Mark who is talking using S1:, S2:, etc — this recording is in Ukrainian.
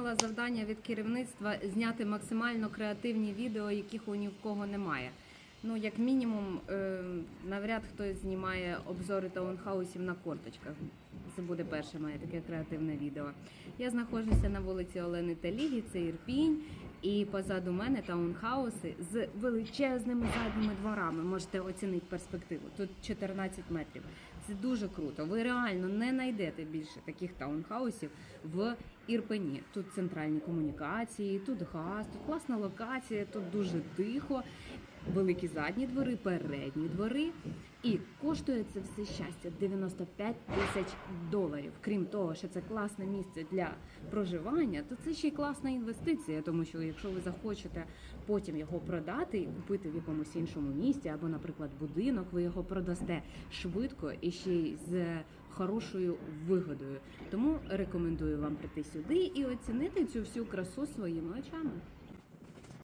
S1: Мала завдання від керівництва зняти максимально креативні відео, яких у ні в кого немає. Ну, як мінімум, е, навряд хтось знімає обзори таунхаусів на корточках. Це буде перше моє таке креативне відео. Я знаходжуся на вулиці Олени Талігі, це Ірпінь, і позаду мене таунхауси з величезними задніми дворами. Можете оцінити перспективу. Тут 14 метрів. Це дуже круто. Ви реально не знайдете більше таких таунхаусів в Ірпені. Тут центральні комунікації, тут газ, тут класна локація, тут дуже тихо, великі задні двори, передні двори. І коштує це все щастя 95 тисяч доларів. Крім того, що це класне місце для проживання, то це ще й класна інвестиція, тому що якщо ви захочете потім його продати і купити в якомусь іншому місті, або, наприклад, будинок, ви його продасте швидко і ще й з хорошою вигодою. Тому рекомендую вам прийти сюди і оцінити цю всю красу своїми очами.